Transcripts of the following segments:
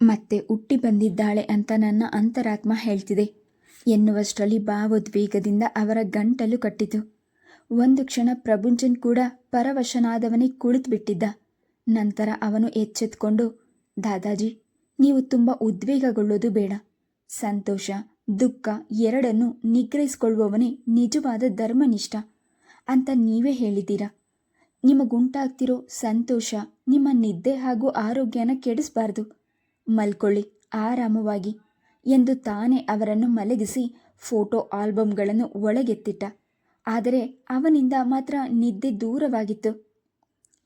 ಮತ್ತೆ ಹುಟ್ಟಿ ಬಂದಿದ್ದಾಳೆ ಅಂತ ನನ್ನ ಅಂತರಾತ್ಮ ಹೇಳ್ತಿದೆ. ಎನ್ನುವಷ್ಟರಲ್ಲಿ ಭಾವೋದ್ವೇಗದಿಂದ ಅವರ ಗಂಟಲು ಕಟ್ಟಿತು. ಒಂದು ಕ್ಷಣ ಪ್ರಭುಂಜನ್ ಕೂಡ ಪರವಶನಾದವನೇ ಕುಳಿತುಬಿಟ್ಟಿದ್ದ. ನಂತರ ಅವನು ಎಚ್ಚೆತ್ಕೊಂಡು, ದಾದಾಜಿ, ನೀವು ತುಂಬ ಉದ್ವೇಗಗೊಳ್ಳೋದು ಬೇಡ. ಸಂತೋಷ, ದುಃಖ ಎರಡನ್ನು ನಿಗ್ರಹಿಸಿಕೊಳ್ಳುವವನೇ ನಿಜವಾದ ಧರ್ಮನಿಷ್ಠ ಅಂತ ನೀವೇ ಹೇಳಿದ್ದೀರಾ? ನಿಮಗುಂಟಾಗ್ತಿರೋ ಸಂತೋಷ, ನಿಮ್ಮ ನಿದ್ದೆ ಹಾಗೂ ಆರೋಗ್ಯನ ಕೆಡಿಸಬಾರ್ದು. ಮಲ್ಕೊಳ್ಳಿ, ಆರಾಮವಾಗಿ ಎಂದು ತಾನೇ ಅವರನ್ನು ಮಲಗಿಸಿ ಫೋಟೋ ಆಲ್ಬಮ್ಗಳನ್ನು ಒಳಗೆತ್ತಿಟ್ಟ. ಆದರೆ ಅವನಿಂದ ಮಾತ್ರ ನಿದ್ದೆ ದೂರವಾಗಿತ್ತು.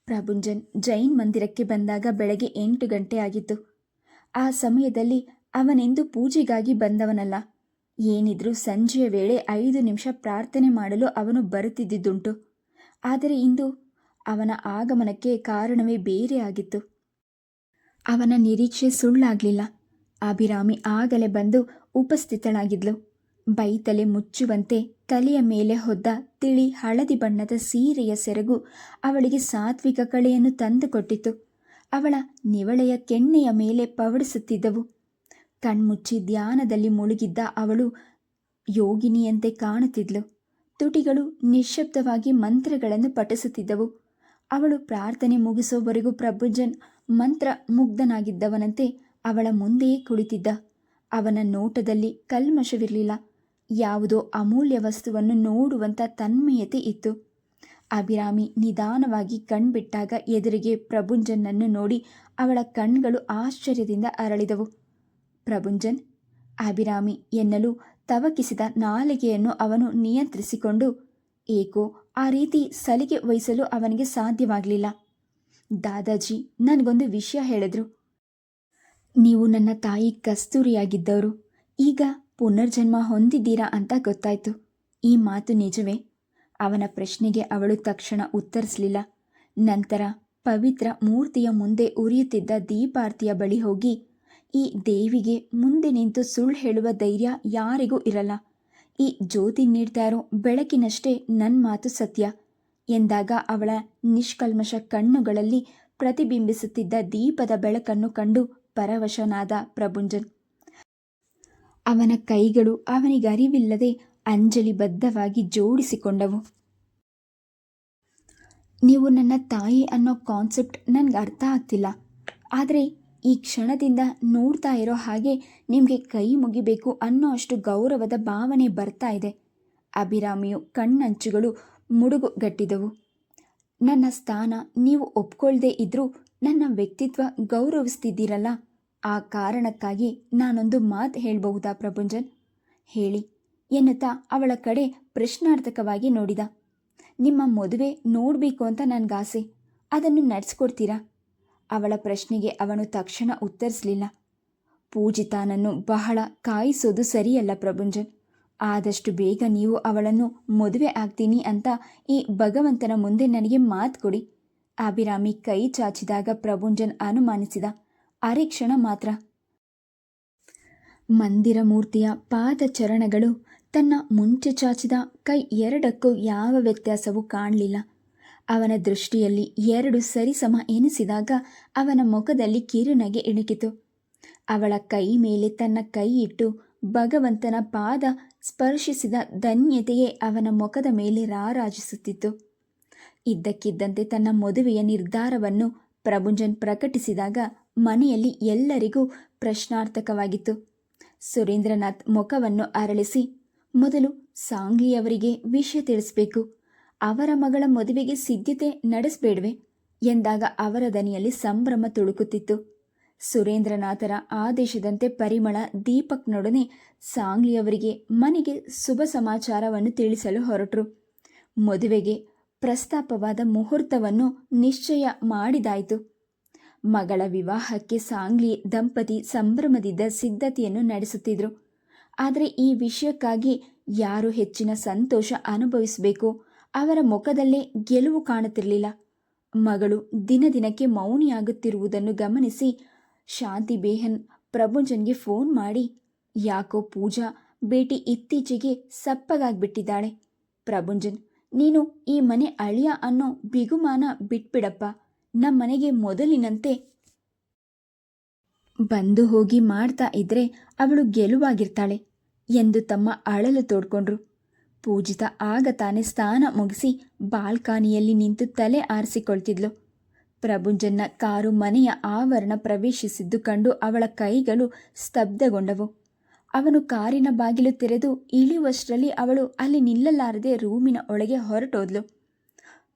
ಪ್ರಭುಂಜನ್ ಜೈನ್ ಮಂದಿರಕ್ಕೆ ಬಂದಾಗ ಬೆಳಗ್ಗೆ ಎಂಟು ಗಂಟೆ ಆಗಿತ್ತು. ಆ ಸಮಯದಲ್ಲಿ ಅವನೆಂದು ಪೂಜೆಗಾಗಿ ಬಂದವನಲ್ಲ. ಏನಿದ್ರೂ ಸಂಜೆಯ ವೇಳೆ ಐದು ನಿಮಿಷ ಪ್ರಾರ್ಥನೆ ಮಾಡಲು ಅವನು ಬರುತ್ತಿದ್ದುದುಂಟು ಆದರೆ ಇಂದು ಅವನ ಆಗಮನಕ್ಕೆ ಕಾರಣವೇ ಬೇರೆ ಆಗಿತ್ತು. ಅವನ ನಿರೀಕ್ಷೆ ಸುಳ್ಳಾಗಲಿಲ್ಲ. ಅಭಿರಾಮಿ ಆಗಲೇ ಬಂದು ಉಪಸ್ಥಿತಳಾಗಿದ್ಲು. ಬೈತಲೆ ಮುಚ್ಚುವಂತೆ ತಲೆಯ ಮೇಲೆ ಹೊದ್ದ ತಿಳಿ ಹಳದಿ ಬಣ್ಣದ ಸೀರೆಯ ಸೆರಗು ಅವಳಿಗೆ ಸಾತ್ವಿಕ ಕಳೆಯನ್ನು ತಂದುಕೊಟ್ಟಿತು. ಅವಳ ನಿವಳೆಯ ಕೆನ್ನೆಯ ಮೇಲೆ ಪವಡಿಸುತ್ತಿದ್ದವು. ಕಣ್ಮುಚ್ಚಿ ಧ್ಯಾನದಲ್ಲಿ ಮುಳುಗಿದ್ದ ಅವಳು ಯೋಗಿನಿಯಂತೆ ಕಾಣುತ್ತಿದ್ಲು. ತುಟಿಗಳು ನಿಶ್ಶಬ್ದವಾಗಿ ಮಂತ್ರಗಳನ್ನು ಪಠಿಸುತ್ತಿದ್ದವು. ಅವಳು ಪ್ರಾರ್ಥನೆ ಮುಗಿಸೋವರೆಗೂ ಪ್ರಭುಜನ್ ಮಂತ್ರ ಮುಗ್ಧನಾಗಿದ್ದವನಂತೆ ಅವಳ ಮುಂದೆಯೇ ಕುಳಿತಿದ್ದ. ಅವನ ನೋಟದಲ್ಲಿ ಕಲ್ಮಶವಿರಲಿಲ್ಲ. ಯಾವುದೋ ಅಮೂಲ್ಯ ವಸ್ತುವನ್ನು ನೋಡುವಂಥ ತನ್ಮಯತೆ ಇತ್ತು. ಅಭಿರಾಮಿ ನಿಧಾನವಾಗಿ ಕಣ್ಬಿಟ್ಟಾಗ ಎದುರಿಗೆ ಪ್ರಭುಂಜನ್ನನ್ನು ನೋಡಿ ಅವಳ ಕಣ್ಗಳು ಆಶ್ಚರ್ಯದಿಂದ ಅರಳಿದವು. ಪ್ರಭುಂಜನ್, ಅಭಿರಾಮಿ ಎನ್ನಲು ತವಕಿಸಿದ ನಾಲಿಗೆಯನ್ನು ಅವನು ನಿಯಂತ್ರಿಸಿಕೊಂಡು, ಏಕೋ, ಆ ರೀತಿ ಸಲಿಗೆ ವಹಿಸಲು ಅವನಿಗೆ ಸಾಧ್ಯವಾಗಲಿಲ್ಲ. ದಾದಾಜಿ, ನನಗೊಂದು ವಿಷಯ ಹೇಳಿದ್ರು. ನೀವು ನನ್ನ ತಾಯಿ ಕಸ್ತೂರಿಯಾಗಿದ್ದವರು. ಈಗ ಪುನರ್ಜನ್ಮ ಹೊಂದಿದ್ದೀರಾ ಅಂತ ಗೊತ್ತಾಯ್ತು. ಈ ಮಾತು ನಿಜವೇ? ಅವನ ಪ್ರಶ್ನೆಗೆ ಅವಳು ತಕ್ಷಣ ಉತ್ತರಿಸಲಿಲ್ಲ. ನಂತರ ಪವಿತ್ರ ಮೂರ್ತಿಯ ಮುಂದೆ ಉರಿಯುತ್ತಿದ್ದ ದೀಪಾರ್ತಿಯ ಬಳಿ ಹೋಗಿ, ಈ ದೇವಿಗೆ ಮುಂದೆ ನಿಂತು ಸುಳ್ಳು ಹೇಳುವ ಧೈರ್ಯ ಯಾರಿಗೂ ಇರಲ್ಲ. ಈ ಜ್ಯೋತಿ ನೀಡ್ತಾ ಇರೋ ಬೆಳಕಿನಷ್ಟೇ ನನ್ನ ಮಾತು ಸತ್ಯ. ಎಂದಾಗ ಅವಳ ನಿಷ್ಕಲ್ಮಶ ಕಣ್ಣುಗಳಲ್ಲಿ ಪ್ರತಿಬಿಂಬಿಸುತ್ತಿದ್ದ ದೀಪದ ಬೆಳಕನ್ನು ಕಂಡು ಪರವಶನಾದ ಪ್ರಭುಂಜನ್. ಅವನ ಕೈಗಳು ಅವನಿಗೆ ಅವನಿಗರಿವಿಲ್ಲದೆ ಅಂಜಲಿಬದ್ಧವಾಗಿ ಜೋಡಿಸಿಕೊಂಡವು. ನೀವು ನನ್ನ ತಾಯಿ ಅನ್ನೋ ಕಾನ್ಸೆಪ್ಟ್ ನನಗೆ ಅರ್ಥ ಆಗ್ತಿಲ್ಲ. ಆದರೆ ಈ ಕ್ಷಣದಿಂದ ನೋಡ್ತಾ ಇರೋ ಹಾಗೆ ನಿಮಗೆ ಕೈ ಮುಗಿಬೇಕು ಅನ್ನೋ ಅಷ್ಟು ಗೌರವದ ಭಾವನೆ ಬರ್ತಾ ಇದೆ. ಅಭಿರಾಮಿಯು ಕಣ್ಣಂಚುಗಳು ಮುಡುಗುಗಟ್ಟಿದವು. ನನ್ನ ಸ್ಥಾನ ನೀವು ಒಪ್ಕೊಳ್ದೇ ಇದ್ರೂ ನನ್ನ ವ್ಯಕ್ತಿತ್ವ ಗೌರವಿಸ್ತಿದ್ದೀರಲ್ಲ. ಆ ಕಾರಣಕ್ಕಾಗಿ ನಾನೊಂದು ಮಾತು ಹೇಳಬಹುದಾ ಪ್ರಭುಂಜನ್? ಹೇಳಿ, ಎನ್ನುತ್ತಾ ಅವಳ ಕಡೆ ಪ್ರಶ್ನಾರ್ಥಕವಾಗಿ ನೋಡಿದ. ನಿಮ್ಮ ಮದುವೆ ನೋಡಬೇಕು ಅಂತ ನನಗಾಸೆ. ಅದನ್ನು ನಡೆಸ್ಕೊಡ್ತೀರಾ? ಅವಳ ಪ್ರಶ್ನೆಗೆ ಅವನು ತಕ್ಷಣ ಉತ್ತರಿಸಲಿಲ್ಲ. ಪೂಜಿತಾನನ್ನು ಬಹಳ ಕಾಯಿಸೋದು ಸರಿಯಲ್ಲ ಪ್ರಭುಂಜನ್. ಆದಷ್ಟು ಬೇಗ ನೀವು ಅವಳನ್ನು ಮದುವೆ ಆಗ್ತೀನಿ ಅಂತ ಈ ಭಗವಂತನ ಮುಂದೆ ನನಗೆ ಮಾತು ಕೊಡಿ. ಅಭಿರಾಮಿ ಕೈ ಚಾಚಿದಾಗ ಪ್ರಭುಂಜನ್ ಅನುಮಾನಿಸಿದ, ಅರೆ ಕ್ಷಣ ಮಾತ್ರ. ಮಂದಿರ ಮೂರ್ತಿಯ ಪಾದಚರಣಗಳು ತನ್ನ ಮುಂಚೆ ಚಾಚಿದ ಕೈ ಎರಡಕ್ಕೂ ಯಾವ ವ್ಯತ್ಯಾಸವೂ ಕಾಣಲಿಲ್ಲ. ಅವನ ದೃಷ್ಟಿಯಲ್ಲಿ ಎರಡು ಸರಿಸಮ ಎನಿಸಿದಾಗ ಅವನ ಮುಖದಲ್ಲಿ ಕಿರುನಗೆ ಇಣುಕಿತು. ಅವಳ ಕೈ ಮೇಲೆ ತನ್ನ ಕೈ ಇಟ್ಟು ಭಗವಂತನ ಪಾದ ಸ್ಪರ್ಶಿಸಿದ ಧನ್ಯತೆಯೇ ಅವನ ಮುಖದ ಮೇಲೆ ರಾರಾಜಿಸುತ್ತಿತ್ತು. ಇದ್ದಕ್ಕಿದ್ದಂತೆ ತನ್ನ ಮದುವೆಯ ನಿರ್ಧಾರವನ್ನು ಪ್ರಭುಂಜನ್ ಪ್ರಕಟಿಸಿದಾಗ ಮನೆಯಲ್ಲಿ ಎಲ್ಲರಿಗೂ ಪ್ರಶ್ನಾರ್ಥಕವಾಗಿತ್ತು. ಸುರೇಂದ್ರನಾಥ್ ಮುಖವನ್ನು ಅರಳಿಸಿ, ಮೊದಲು ಸಾಂಗ್ಲಿಯವರಿಗೆ ವಿಷಯ ತಿಳಿಸಬೇಕು. ಅವರ ಮಗಳ ಮದುವೆಗೆ ಸಿದ್ಧತೆ ನಡೆಸಬೇಡವೆ ಎಂದಾಗ ಅವರ ದನಿಯಲ್ಲಿ ಸಂಭ್ರಮ ತುಳುಕುತ್ತಿತ್ತು. ಸುರೇಂದ್ರನಾಥರ ಆದೇಶದಂತೆ ಪರಿಮಳ ದೀಪಕ್ನೊಡನೆ ಸಾಂಗ್ಲಿಯವರಿಗೆ ಮನೆಗೆ ಶುಭ ಸಮಾಚಾರವನ್ನು ತಿಳಿಸಲು ಹೊರಟರು. ಮದುವೆಗೆ ಪ್ರಸ್ತಾಪವಾದ ಮುಹೂರ್ತವನ್ನು ನಿಶ್ಚಯ ಮಾಡಿದಾಯಿತು. ಮಗಳ ವಿವಾಹಕ್ಕೆ ಸಾಂಗ್ಲಿ ದಂಪತಿ ಸಂಭ್ರಮದಿಂದ ಸಿದ್ಧತೆಯನ್ನು ನಡೆಸುತ್ತಿದ್ರು. ಆದರೆ ಈ ವಿಷಯಕ್ಕಾಗಿ ಯಾರು ಹೆಚ್ಚಿನ ಸಂತೋಷ ಅನುಭವಿಸಬೇಕು? ಅವರ ಮುಖದಲ್ಲೇ ಗೆಲುವು ಕಾಣುತ್ತಿರಲಿಲ್ಲ. ಮಗಳು ದಿನ ದಿನಕ್ಕೆ ಮೌನಿಯಾಗುತ್ತಿರುವುದನ್ನು ಗಮನಿಸಿ ಶಾಂತಿ ಬೇಹನ್ ಪ್ರಭುಂಜನ್ಗೆ ಫೋನ್ ಮಾಡಿ, ಯಾಕೋ ಪೂಜಾ ಭೇಟಿ ಇತ್ತೀಚೆಗೆ ಸಪ್ಪಗಾಗ್ಬಿಟ್ಟಿದ್ದಾಳೆ. ಪ್ರಭುಂಜನ್, ನೀನು ಈ ಮನೆ ಅಳಿಯ ಅನ್ನೋ ಬಿಗುಮಾನ ಬಿಟ್ಬಿಡಪ್ಪ. ನಮ್ಮನೆಗೆ ಮೊದಲಿನಂತೆ ಬಂದು ಹೋಗಿ ಮಾಡ್ತಾ ಇದ್ರೆ ಅವಳು ಗೆಲುವಾಗಿರ್ತಾಳೆ ಎಂದು ತಮ್ಮ ಅಳಲು ತೋಡ್ಕೊಂಡ್ರು. ಪೂಜಿತ ಆಗ ತಾನೇ ಸ್ನಾನ ಮುಗಿಸಿ ಬಾಲ್ಕಾನಿಯಲ್ಲಿ ನಿಂತು ತಲೆ ಆರಿಸಿಕೊಳ್ತಿದ್ಲು. ಪ್ರಭುಂಜನ್ನ ಕಾರು ಮನೆಯ ಆವರಣ ಪ್ರವೇಶಿಸಿದ್ದು ಕಂಡು ಅವಳ ಕೈಗಳು ಸ್ತಬ್ಧಗೊಂಡವು. ಅವನು ಕಾರಿನ ಬಾಗಿಲು ತೆರೆದು ಇಳಿಯುವಷ್ಟರಲ್ಲಿ ಅವಳು ಅಲ್ಲಿ ನಿಲ್ಲಲಾರದೆ ರೂಮಿನ ಒಳಗೆ ಹೊರಟೋದ್ಲು.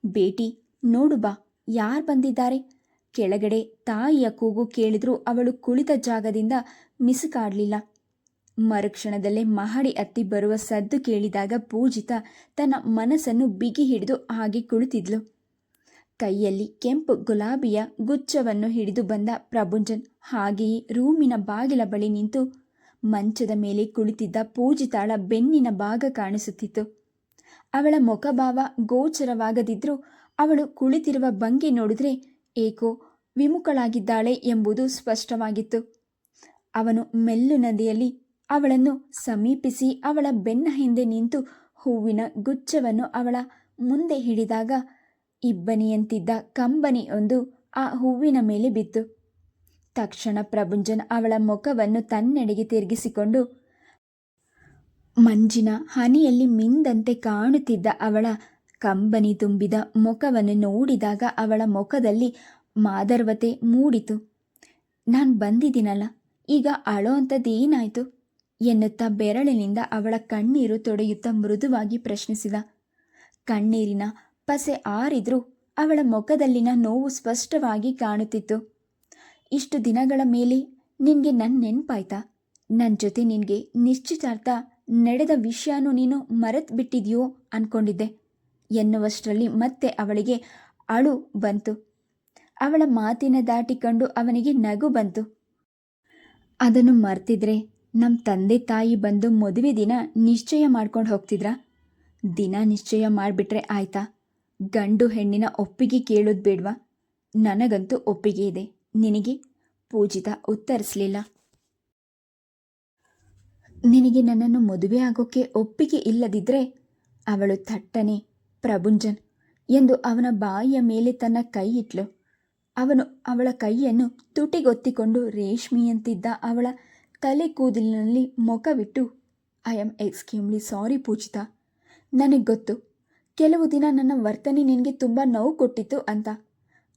ಬೇಟಿ, ನೋಡು ಬಾ, ಯಾರು ಬಂದಿದ್ದಾರೆ? ಕೆಳಗಡೆ ತಾಯಿಯ ಕೂಗು ಕೇಳಿದ್ರೂ ಅವಳು ಕುಳಿತ ಜಾಗದಿಂದ ಮಿಸುಕಾಡಲಿಲ್ಲ. ಮರುಕ್ಷಣದಲ್ಲೇ ಮಹಡಿ ಅತ್ತಿ ಬರುವ ಸದ್ದು ಕೇಳಿದಾಗ ಪೂಜಿತ ತನ್ನ ಮನಸ್ಸನ್ನು ಬಿಗಿ ಹಿಡಿದು ಹಾಗೆ ಕುಳಿತಿದ್ಲು. ಕೈಯಲ್ಲಿ ಕೆಂಪು ಗುಲಾಬಿಯ ಗುಚ್ಛವನ್ನು ಹಿಡಿದು ಬಂದ ಪ್ರಭುಂಜನ್ ಹಾಗೆಯೇ ರೂಮಿನ ಬಾಗಿಲ ಬಳಿ ನಿಂತು ಮಂಚದ ಮೇಲೆ ಕುಳಿತಿದ್ದ ಪೂಜಿತಾಳ ಬೆನ್ನಿನ ಭಾಗ ಕಾಣಿಸುತ್ತಿತ್ತು. ಅವಳ ಮುಖಭಾವ ಗೋಚರವಾಗದಿದ್ದರೂ ಅವಳು ಕುಳಿತಿರುವ ಭಂಗಿ ನೋಡಿದ್ರೆ ಏಕೋ ವಿಮುಖಳಾಗಿದ್ದಾಳೆ ಎಂಬುದು ಸ್ಪಷ್ಟವಾಗಿತ್ತು. ಅವನು ಮೆಲ್ಲು ನದಿಯಲ್ಲಿ ಅವಳನ್ನು ಸಮೀಪಿಸಿ ಅವಳ ಬೆನ್ನ ಹಿಂದೆ ನಿಂತು ಹೂವಿನ ಗುಚ್ಛವನ್ನು ಅವಳ ಮುಂದೆ ಹಿಡಿದಾಗ ಇಬ್ಬನಿಯಂತಿದ್ದ ಕಂಬನಿಯೊಂದು ಆ ಹೂವಿನ ಮೇಲೆ ಬಿತ್ತು. ತಕ್ಷಣ ಪ್ರಭುಂಜನ್ ಅವಳ ಮುಖವನ್ನು ತನ್ನೆಡೆಗೆ ತಿರುಗಿಸಿಕೊಂಡು, ಮಂಜಿನ, ಹನಿಯಲ್ಲಿ ಮಿಂದಂತೆ ಕಾಣುತ್ತಿದ್ದ ಅವಳ ಕಂಬನಿ ತುಂಬಿದ ಮುಖವನ್ನು ನೋಡಿದಾಗ ಅವಳ ಮುಖದಲ್ಲಿ ಮಾದರ್ವತೆ ಮೂಡಿತು. ನಾನು ಬಂದಿದ್ದೀನಲ್ಲ, ಈಗ ಅಳೋ ಅಂಥದ್ದೇನಾಯಿತು ಎನ್ನುತ್ತಾ ಬೆರಳಿನಿಂದ ಅವಳ ಕಣ್ಣೀರು ತೊಡೆಯುತ್ತಾ ಮೃದುವಾಗಿ ಪ್ರಶ್ನಿಸಿದ. ಕಣ್ಣೀರಿನ ಪಸೆ ಆರಿದ್ರೂ ಅವಳ ಮುಖದಲ್ಲಿನ ನೋವು ಸ್ಪಷ್ಟವಾಗಿ ಕಾಣುತ್ತಿತ್ತು. ಇಷ್ಟು ದಿನಗಳ ಮೇಲೆ ನಿನಗೆ ನನ್ನ ನೆನಪಾಯ್ತಾ? ನನ್ನ ಜೊತೆ ನಿನಗೆ ನಿಶ್ಚಿತಾರ್ಥ ನಡೆದ ವಿಷಯನೂ ನೀನು ಮರೆತು ಬಿಟ್ಟಿದೆಯೋ ಅನ್ಕೊಂಡಿದ್ದೆ. ಎನ್ನುವಷ್ಟರಲ್ಲಿ ಮತ್ತೆ ಅವಳಿಗೆ ಅಳು ಬಂತು. ಅವಳ ಮಾತಿನ ದಾಟಿಕೊಂಡು ಅವನಿಗೆ ನಗು ಬಂತು. ಅದನ್ನು ಮರ್ತಿದ್ರೆ ನಮ್ಮ ತಂದೆ ತಾಯಿ ಬಂದು ಮದುವೆ ದಿನ ನಿಶ್ಚಯ ಮಾಡ್ಕೊಂಡು ಹೋಗ್ತಿದ್ರಾ? ದಿನ ನಿಶ್ಚಯ ಮಾಡಿಬಿಟ್ರೆ ಆಯ್ತಾ? ಗಂಡು ಹೆಣ್ಣಿನ ಒಪ್ಪಿಗೆ ಕೇಳೋದು ಬೇಡ್ವಾ? ನನಗಂತೂ ಒಪ್ಪಿಗೆ ಇದೆ. ನಿನಗೆ ಪೂಜಿತ ಉತ್ತರಿಸಲಿಲ್ಲ. ನಿನಗೆ ನನ್ನನ್ನು ಮದುವೆ ಆಗೋಕ್ಕೆ ಒಪ್ಪಿಗೆ ಇಲ್ಲದಿದ್ದರೆ ಅವಳು ಥಟ್ಟನೆ, ಪ್ರಭುಂಜನ್ ಎಂದು ಅವನ ಬಾಯಿಯ ಮೇಲೆ ತನ್ನ ಕೈ ಇಟ್ಲು. ಅವನು ಅವಳ ಕೈಯನ್ನು ತುಟಿಗೊತ್ತಿಕೊಂಡು ರೇಷ್ಮೆಯಂತಿದ್ದ ಅವಳ ತಲೆ ಕೂದಲಿನಲ್ಲಿ ಮುಖವಿಟ್ಟು ಐ ಆಮ್ ಎಕ್ಸ್ಕ್ಯೂಮ್ಲಿ ಸಾರಿ ಪೂಜಿತ. ನನಗೆ ಗೊತ್ತು. ಕೆಲವು ದಿನ ನನ್ನ ವರ್ತನೆ ನಿನಗೆ ತುಂಬ ನೋವು ಕೊಟ್ಟಿತ್ತು ಅಂತ.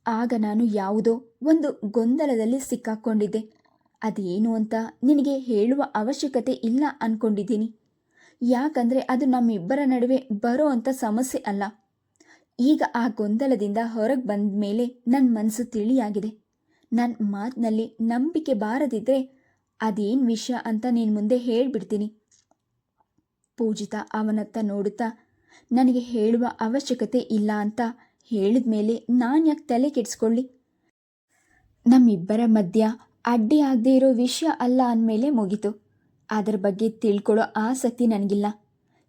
ಆಗ ನಾನು ಯಾವುದೋ ಒಂದು ಗೊಂದಲದಲ್ಲಿ ಸಿಕ್ಕಾಕ್ಕೊಂಡಿದ್ದೆ ಅದೇನು ಅಂತ ನಿನಗೆ ಹೇಳುವ ಅವಶ್ಯಕತೆ ಇಲ್ಲ ಅಂದ್ಕೊಂಡಿದ್ದೀನಿ ಯಾಕಂದರೆ ಅದು ನಮ್ಮಿಬ್ಬರ ನಡುವೆ ಬರೋ ಅಂಥ ಸಮಸ್ಯೆ ಅಲ್ಲ. ಈಗ ಆ ಗೊಂದಲದಿಂದ ಹೊರಗೆ ಬಂದ ಮೇಲೆ ನನ್ನ ಮನಸ್ಸು ತಿಳಿಯಾಗಿದೆ. ನನ್ನ ಮಾತಿನಲ್ಲಿ ನಂಬಿಕೆ ಬಾರದಿದ್ದರೆ ಅದೇನು ವಿಷಯ ಅಂತ ನೀನು ಮುಂದೆ ಹೇಳಿಬಿಡ್ತೀನಿ. ಪೂಜಿತ ಅವನತ್ತ ನೋಡುತ್ತಾ ನನಗೆ ಹೇಳುವ ಅವಶ್ಯಕತೆ ಇಲ್ಲ ಅಂತ ಹೇಳಿದ ಮೇಲೆ ನಾನು ಯಾಕೆ ತಲೆ ಕೆಡಿಸ್ಕೊಳ್ಳಿ? ನಮ್ಮಿಬ್ಬರ ಮಧ್ಯ ಅಡ್ಡಿ ಆಗದೇ ಇರೋ ವಿಷಯ ಅಲ್ಲ ಅಂದಮೇಲೆ ಮುಗೀತು. ಅದರ ಬಗ್ಗೆ ತಿಳ್ಕೊಳ್ಳೋ ಆಸಕ್ತಿ ನನಗಿಲ್ಲ.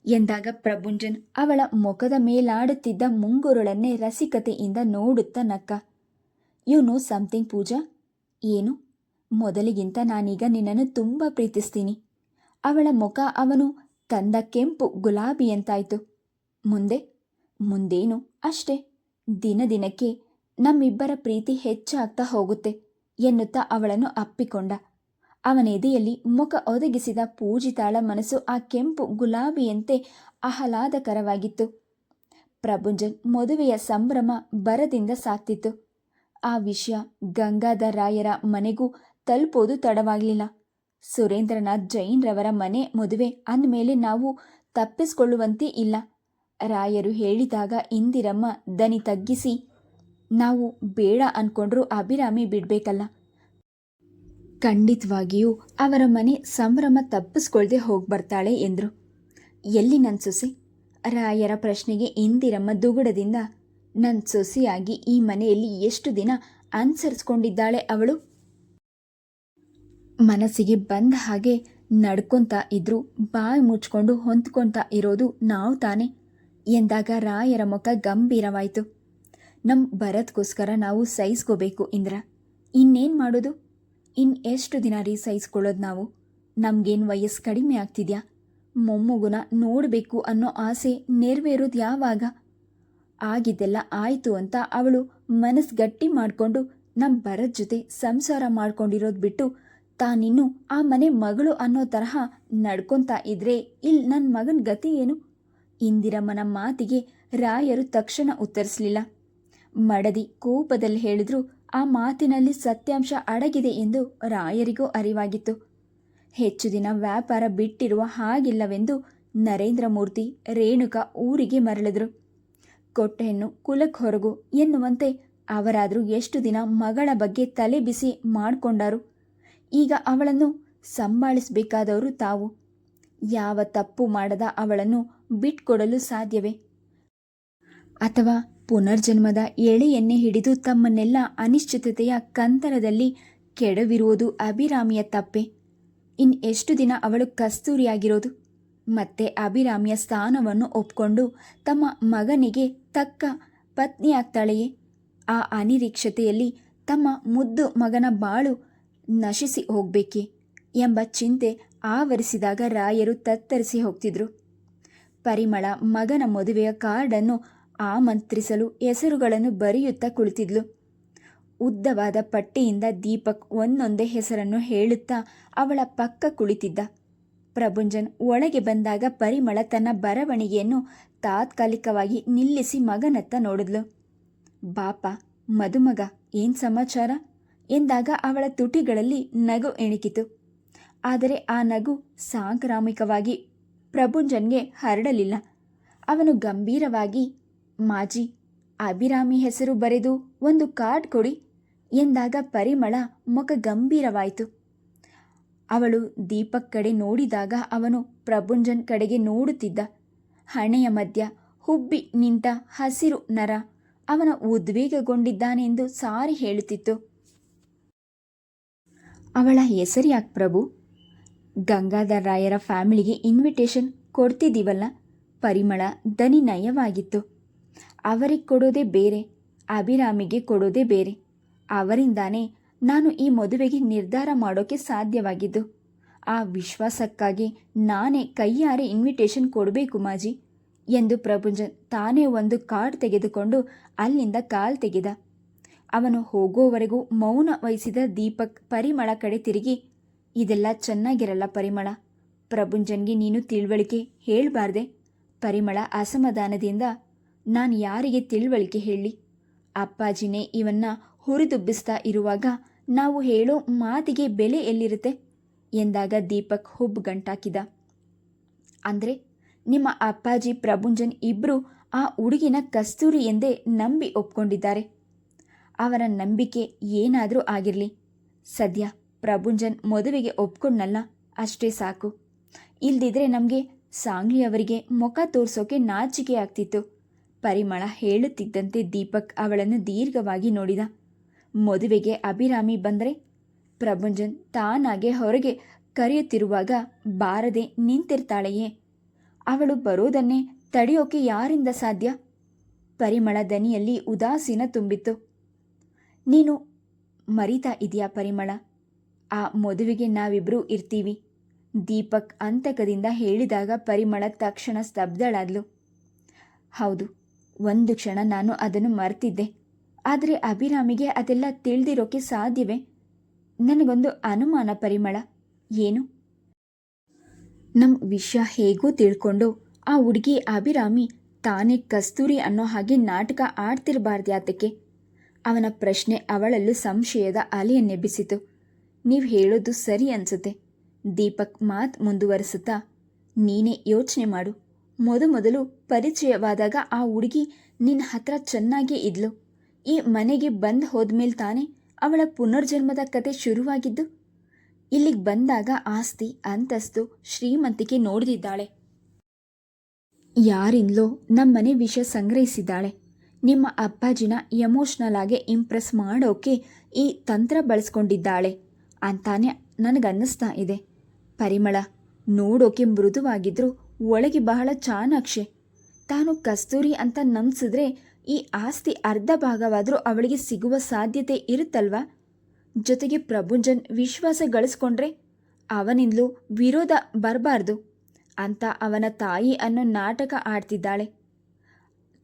ಎಂದಾಗ ಪ್ರಭುಂಜನ್ ಅವಳ ಮುಖದ ಮೇಲಾಡುತ್ತಿದ್ದ ಮುಂಗುರುಳನ್ನೇ ರಸಿಕತೆಯಿಂದ ನೋಡುತ್ತಾ ನಕ್ಕ. You know something Pooja? ಏನು? ಮೊದಲಿಗಿಂತ ನಾನೀಗ ನಿನ್ನನ್ನು ತುಂಬ ಪ್ರೀತಿಸ್ತೀನಿ. ಅವಳ ಮುಖ ಅವನು ತಂದ ಕೆಂಪು ಗುಲಾಬಿಯಂತಾಯ್ತು ಮುಂದೆ? ಮುಂದೇನು? ಅಷ್ಟೇ. ದಿನ ದಿನಕ್ಕೆ ನಮ್ಮಿಬ್ಬರ ಪ್ರೀತಿ ಹೆಚ್ಚಾಗ್ತಾ ಹೋಗುತ್ತೆ ಎನ್ನುತ್ತಾ ಅವಳನ್ನು ಅಪ್ಪಿಕೊಂಡ. ಅವನ ಎದೆಯಲ್ಲಿ ಮುಖ ಒದಗಿಸಿದ ಪೂಜಿತಾಳ ಮನಸ್ಸು ಆ ಕೆಂಪು ಗುಲಾಬಿಯಂತೆ ಆಹ್ಲಾದಕರವಾಗಿತ್ತು. ಪ್ರಭುಂಜನ್ ಮದುವೆಯ ಸಂಭ್ರಮ ಬರದಿಂದ ಸಾಕ್ತಿತ್ತು. ಆ ವಿಷಯ ಗಂಗಾಧರ ರಾಯರ ಮನೆಗೂ ತಲುಪೋದು ತಡವಾಗಲಿಲ್ಲ. ಸುರೇಂದ್ರನಾಥ್ ಜೈನ್ರವರ ಮನೆ ಮದುವೆ ಅಂದಮೇಲೆ ನಾವು ತಪ್ಪಿಸಿಕೊಳ್ಳುವಂತೆ ಇಲ್ಲ. ರಾಯರು ಹೇಳಿದಾಗ ಇಂದಿರಮ್ಮ ದನಿ ತಗ್ಗಿಸಿ, ನಾವು ಬೇಡ ಅನ್ಕೊಂಡ್ರೂ ಅಭಿರಾಮಿ ಬಿಡಬೇಕಲ್ಲ. ಖಂಡಿತವಾಗಿಯೂ ಅವರ ಮನೆ ಸಂಭ್ರಮ ತಪ್ಪಿಸ್ಕೊಳ್ದೆ ಹೋಗಿ ಬರ್ತಾಳೆ ಎಂದರು. ಎಲ್ಲಿ ನನ್ನ ಸೊಸೆ? ರಾಯರ ಪ್ರಶ್ನೆಗೆ ಇಂದಿರಮ್ಮ ದುಗುಡದಿಂದ ನನ್ನ ಸೊಸೆಯಾಗಿ ಈ ಮನೆಯಲ್ಲಿ ಎಷ್ಟು ದಿನ ಅನುಸರಿಸ್ಕೊಂಡಿದ್ದಾಳೆ ಅವಳು? ಮನಸ್ಸಿಗೆ ಬಂದ ಹಾಗೆ ನಡ್ಕೊತಾ ಇದ್ರು ಬಾಯಿ ಮುಚ್ಕೊಂಡು ಹೊಂದ್ಕೊತಾ ಇರೋದು ನಾವು ತಾನೇ. ಎಂದಾಗ ರಾಯರ ಮುಖ ಗಂಭೀರವಾಯಿತು. ನಮ್ಮ ಭರತ್ಗೋಸ್ಕರ ನಾವು ಸಹಿಸ್ಕೋಬೇಕು ಇಂದ್ರ. ಇನ್ನೇನು ಮಾಡೋದು? ಇನ್ನು ಎಷ್ಟು ದಿನ ರೀ ಸಹಿಸ್ಕೊಳ್ಳೋದು ನಾವು? ನಮಗೇನು ವಯಸ್ಸು ಕಡಿಮೆ ಆಗ್ತಿದ್ಯಾ? ಮೊಮ್ಮಗುನ ನೋಡಬೇಕು ಅನ್ನೋ ಆಸೆ ನೆರವೇರೋದು ಯಾವಾಗ? ಆಗಿದ್ದೆಲ್ಲ ಆಯಿತು ಅಂತ ಅವಳು ಮನಸ್ಸು ಗಟ್ಟಿ ಮಾಡಿಕೊಂಡು ನಮ್ಮ ಭರತ್ ಜೊತೆ ಸಂಸಾರ ಮಾಡ್ಕೊಂಡಿರೋದು ಬಿಟ್ಟು ತಾನಿನ್ನು ಆ ಮನೆ ಮಗಳು ಅನ್ನೋ ತರಹ ನಡ್ಕೊತಾ ಇದ್ರೆ ಇಲ್ಲಿ ನನ್ನ ಮಗನ ಗತಿ ಏನು? ಇಂದಿರಮ್ಮನ ಮಾತಿಗೆ ರಾಯರು ತಕ್ಷಣ ಉತ್ತರಿಸಲಿಲ್ಲ. ಮಡದಿ ಕೋಪದಲ್ಲಿ ಹೇಳಿದ್ರು, ಆ ಮಾತಿನಲ್ಲಿ ಸತ್ಯಾಂಶ ಅಡಗಿದೆ ಎಂದು ರಾಯರಿಗೂ ಅರಿವಾಗಿತ್ತು. ಹೆಚ್ಚು ದಿನ ವ್ಯಾಪಾರ ಬಿಟ್ಟಿರುವ ಹಾಗಿಲ್ಲವೆಂದು ನರೇಂದ್ರ ಮೂರ್ತಿ ರೇಣುಕಾ ಊರಿಗೆ ಮರಳಿದ್ರು. ಕೊಟ್ಟೆಯನ್ನು ಕುಲಕ್ ಕುಲಕ್ಕೆ ಹೊರಗು ಎನ್ನುವಂತೆ ಅವರಾದರೂ ಎಷ್ಟು ದಿನ ಮಗಳ ಬಗ್ಗೆ ತಲೆ ಬಿಸಿ ಮಾಡಿಕೊಂಡರು. ಈಗ ಅವಳನ್ನು ಸಂಭಾಳಿಸಬೇಕಾದವರು ತಾವು. ಯಾವ ತಪ್ಪು ಮಾಡದ ಅವಳನ್ನು ಬಿಟ್ಕೊಡಲು ಸಾಧ್ಯವೇ? ಅಥವಾ ಪುನರ್ಜನ್ಮದ ಎಳೆಯನ್ನೇ ಹಿಡಿದು ತಮ್ಮನ್ನೆಲ್ಲ ಅನಿಶ್ಚಿತತೆಯ ಕಂತರದಲ್ಲಿ ಕೆಡವಿರುವುದು ಅಭಿರಾಮಿಯ ತಪ್ಪೆ? ಇನ್ ಎಷ್ಟು ದಿನ ಅವಳು ಕಸ್ತೂರಿಯಾಗಿರೋದು? ಮತ್ತೆ ಅಭಿರಾಮಿಯ ಸ್ಥಾನವನ್ನು ಒಪ್ಕೊಂಡು ತಮ್ಮ ಮಗನಿಗೆ ತಕ್ಕ ಪತ್ನಿಯಾಗ್ತಾಳೆಯೇ? ಆ ಅನಿರೀಕ್ಷತೆಯಲ್ಲಿ ತಮ್ಮ ಮುದ್ದು ಮಗನ ಬಾಳು ನಶಿಸಿ ಹೋಗಬೇಕೆ? ಎಂಬ ಚಿಂತೆ ಆವರಿಸಿದಾಗ ರಾಯರು ತತ್ತರಿಸಿ ಹೋಗ್ತಿದ್ರು. ಪರಿಮಳ ಮಗನ ಮದುವೆಯ ಕಾರ್ಡನ್ನು ಆಮಂತ್ರಿಸಲು ಹೆಸರುಗಳನ್ನು ಬರೆಯುತ್ತಾ ಕುಳಿತಿದ್ಲು. ಉದ್ದವಾದ ಪಟ್ಟಿಯಿಂದ ದೀಪಕ್ ಒಂದೊಂದೇ ಹೆಸರನ್ನು ಹೇಳುತ್ತಾ ಅವಳ ಪಕ್ಕ ಕುಳಿತಿದ್ದ. ಪ್ರಭುಂಜನ್ ಒಳಗೆ ಬಂದಾಗ ಪರಿಮಳ ತನ್ನ ಬರವಣಿಗೆಯನ್ನು ತಾತ್ಕಾಲಿಕವಾಗಿ ನಿಲ್ಲಿಸಿ ಮಗನತ್ತ ನೋಡಿದ್ಲು. ಬಾಪ, ಮದುಮಗ, ಏನ್ ಸಮಾಚಾರ? ಎಂದಾಗ ಅವಳ ತುಟಿಗಳಲ್ಲಿ ನಗು ಎಣಿಕಿತು. ಆದರೆ ಆ ನಗು ಸಾಂಕ್ರಾಮಿಕವಾಗಿ ಪ್ರಭುಂಜನ್ಗೆ ಹರಡಲಿಲ್ಲ. ಅವನು ಗಂಭೀರವಾಗಿ, ಮಾಜಿ ಅಭಿರಾಮಿ ಹೆಸರು ಬರೆದು ಒಂದು ಕಾರ್ಡ್ ಕೊಡಿ ಎಂದಾಗ ಪರಿಮಳ ಮುಖ ಗಂಭೀರವಾಯಿತು. ಅವಳು ದೀಪಕ್ ಕಡೆ ನೋಡಿದಾಗ ಅವನು ಪ್ರಭುಂಜನ್ ಕಡೆಗೆ ನೋಡುತ್ತಿದ್ದ. ಹಣೆಯ ಮಧ್ಯ ಹುಬ್ಬಿ ನಿಂತ ಹಸಿರು ನರ ಅವನ ಉದ್ವೇಗಗೊಂಡಿದ್ದಾನೆಂದು ಸಾರಿ ಹೇಳುತ್ತಿತ್ತು. ಅವಳ ಹೆಸರ್ಯಾಕ್ ಪ್ರಭು? ಗಂಗಾಧರ್ ರಾಯರ ಫ್ಯಾಮಿಲಿಗೆ ಇನ್ವಿಟೇಷನ್ ಕೊಡ್ತಿದ್ದೀವಲ್ಲ ಪರಿಮಳ ದನಿ ನಯವಾಗಿತ್ತು. ಅವರಿಗೆ ಕೊಡೋದೇ ಬೇರೆ, ಅಭಿರಾಮಿಗೆ ಕೊಡೋದೇ ಬೇರೆ. ಅವರಿಂದಾನೇ ನಾನು ಈ ಮದುವೆಗೆ ನಿರ್ಧಾರ ಮಾಡೋಕೆ ಸಾಧ್ಯವಾಗಿದ್ದು. ಆ ವಿಶ್ವಾಸಕ್ಕಾಗಿ ನಾನೇ ಕೈಯಾರೆ ಇನ್ವಿಟೇಷನ್ ಕೊಡಬೇಕು ಮಾಜಿ ಎಂದು ಪ್ರಭುಂಜನ್ ತಾನೇ ಒಂದು ಕಾರ್ಡ್ ತೆಗೆದುಕೊಂಡು ಅಲ್ಲಿಂದ ಕಾಲ್ ತೆಗೆದ. ಅವನು ಹೋಗೋವರೆಗೂ ಮೌನ ವಹಿಸಿದ ದೀಪಕ್ ಪರಿಮಳ ಕಡೆ ತಿರುಗಿ ಇದೆಲ್ಲ ಚೆನ್ನಾಗಿರಲ್ಲ ಪರಿಮಳ. ಪ್ರಭುಂಜನ್ಗೆ ನೀನು ತಿಳುವಳಿಕೆ ಹೇಳಬಾರ್ದೆ. ಪರಿಮಳ ಅಸಮಾಧಾನದಿಂದ ನಾನು ಯಾರಿಗೆ ತಿಳುವಳಿಕೆ ಹೇಳಿ? ಅಪ್ಪಾಜಿನೇ ಇವನ್ನ ಹುರಿದುಬ್ಬಿಸ್ತಾ ಇರುವಾಗ ನಾವು ಹೇಳೋ ಮಾತಿಗೆ ಬೆಲೆ ಎಲ್ಲಿರುತ್ತೆ? ಎಂದಾಗ ದೀಪಕ್ ಹುಬ್ಬು ಗಂಟಾಕಿದ. ಅಂದರೆ ನಿಮ್ಮ ಅಪ್ಪಾಜಿ ಪ್ರಭುಂಜನ್ ಇಬ್ರು ಆ ಹುಡುಗಿನ ಕಸ್ತೂರಿ ಎಂದೇ ನಂಬಿ ಒಪ್ಕೊಂಡಿದ್ದಾರೆ. ಅವರ ನಂಬಿಕೆ ಏನಾದರೂ ಆಗಿರಲಿ. ಸದ್ಯ ಪ್ರಭುಂಜನ್ ಮದುವೆಗೆ ಒಪ್ಕೊಂಡ್ನಲ್ಲ, ಅಷ್ಟೇ ಸಾಕು. ಇಲ್ದಿದ್ರೆ ನಮಗೆ ಸಾಂಗ್ಲಿಯವರಿಗೆ ಮುಖ ತೋರ್ಸೋಕೆ ನಾಚಿಕೆ ಆಗ್ತಿತ್ತು. ಪರಿಮಳ ಹೇಳುತ್ತಿದ್ದಂತೆ ದೀಪಕ್ ಅವಳನ್ನು ದೀರ್ಘವಾಗಿ ನೋಡಿದ. ಮದುವೆಗೆ ಅಭಿರಾಮಿ ಬಂದರೆ ಪ್ರಭುಂಜನ್ ತಾನಾಗೆ ಹೊರಗೆ ಕರೆಯುತ್ತಿರುವಾಗ ಬಾರದೆ ನಿಂತಿರ್ತಾಳೆಯೇ. ಅವಳು ಬರೋದನ್ನೇ ತಡೆಯೋಕೆ ಯಾರಿಂದ ಸಾಧ್ಯ? ಪರಿಮಳ ದನಿಯಲ್ಲಿ ಉದಾಸೀನ ತುಂಬಿತ್ತು. ನೀನು ಮರಿತಾ ಇದೆಯಾ ಪರಿಮಳ? ಆ ಮದುವೆಗೆ ನಾವಿಬ್ಬರೂ ಇರ್ತೀವಿ. ದೀಪಕ್ ಅಂತಕದಿಂದ ಹೇಳಿದಾಗ ಪರಿಮಳ ತಕ್ಷಣ ಸ್ತಬ್ಧಳಾದ್ಲು. ಹೌದು, ಒಂದು ಕ್ಷಣ ನಾನು ಅದನ್ನು ಮರ್ತಿದ್ದೆ. ಆದರೆ ಅಭಿರಾಮಿಗೆ ಅದೆಲ್ಲ ತಿಳಿದಿರೋಕೆ ಸಾಧ್ಯವೇ? ನನಗೊಂದು ಅನುಮಾನ ಪರಿಮಳ. ಏನು? ನಮ್ಮ ವಿಷಯ ಹೇಗೂ ತಿಳ್ಕೊಂಡು ಆ ಹುಡುಗಿ ಅಭಿರಾಮಿ ತಾನೇ ಕಸ್ತೂರಿ ಅನ್ನೋ ಹಾಗೆ ನಾಟಕ ಆಡ್ತಿರಬಾರ್ದ್ಯಾತಕ್ಕೆ. ಅವನ ಪ್ರಶ್ನೆ ಅವಳಲ್ಲೂ ಸಂಶಯದ ಅಲೆಯನ್ನೆಬ್ಬಿಸಿತು. ನೀವು ಹೇಳೋದು ಸರಿ ಅನ್ಸುತ್ತೆ. ದೀಪಕ್ ಮಾತ್ ಮುಂದುವರೆಸುತ್ತಾ, ನೀನೇ ಯೋಚನೆ ಮಾಡು. ಮೊದಮೊದಲು ಪರಿಚಯವಾದಾಗ ಆ ಹುಡುಗಿ ನಿನ್ನ ಹತ್ರ ಚೆನ್ನಾಗೇ ಇದ್ಲು. ಈ ಮನೆಗೆ ಬಂದು ಹೋದ್ಮೇಲೆ ತಾನೇ ಅವಳ ಪುನರ್ಜನ್ಮದ ಕತೆ ಶುರುವಾಗಿದ್ದು? ಇಲ್ಲಿಗೆ ಬಂದಾಗ ಆಸ್ತಿ, ಅಂತಸ್ತು, ಶ್ರೀಮಂತಿಕೆ ನೋಡಿದಿದ್ದಾಳೆ. ಯಾರಿಂದಲೋ ನಮ್ಮನೆ ವಿಷಯ ಸಂಗ್ರಹಿಸಿದ್ದಾಳೆ. ನಿಮ್ಮ ಅಪ್ಪಾಜಿನ ಎಮೋಷ್ನಲ್ ಆಗಿ ಇಂಪ್ರೆಸ್ ಮಾಡೋಕೆ ಈ ತಂತ್ರ ಬಳಸ್ಕೊಂಡಿದ್ದಾಳೆ. ಅಂತಾನೆ ನನಗನ್ನಿಸ್ತಾ ಇದೆ. ಪರಿಮಳ, ನೋಡೋಕೆ ಮೃದುವಾಗಿದ್ರೂ ಒಳಗೆ ಬಹಳ ಚಾಣಾಕ್ಷೆ. ತಾನು ಕಸ್ತೂರಿ ಅಂತ ನಂಬಿಸಿದ್ರೆ ಈ ಆಸ್ತಿ ಅರ್ಧ ಭಾಗವಾದರೂ ಅವಳಿಗೆ ಸಿಗುವ ಸಾಧ್ಯತೆ ಇರುತ್ತಲ್ವಾ? ಜೊತೆಗೆ ಪ್ರಭುಂಜನ್ ವಿಶ್ವಾಸ ಗಳಿಸ್ಕೊಂಡ್ರೆ ಅವನಿಂದಲೂ ವಿರೋಧ ಬರಬಾರ್ದು. ಅಂತ ಅವನ ತಾಯಿ ಅನ್ನೋ ನಾಟಕ ಆಡ್ತಿದ್ದಾಳೆ.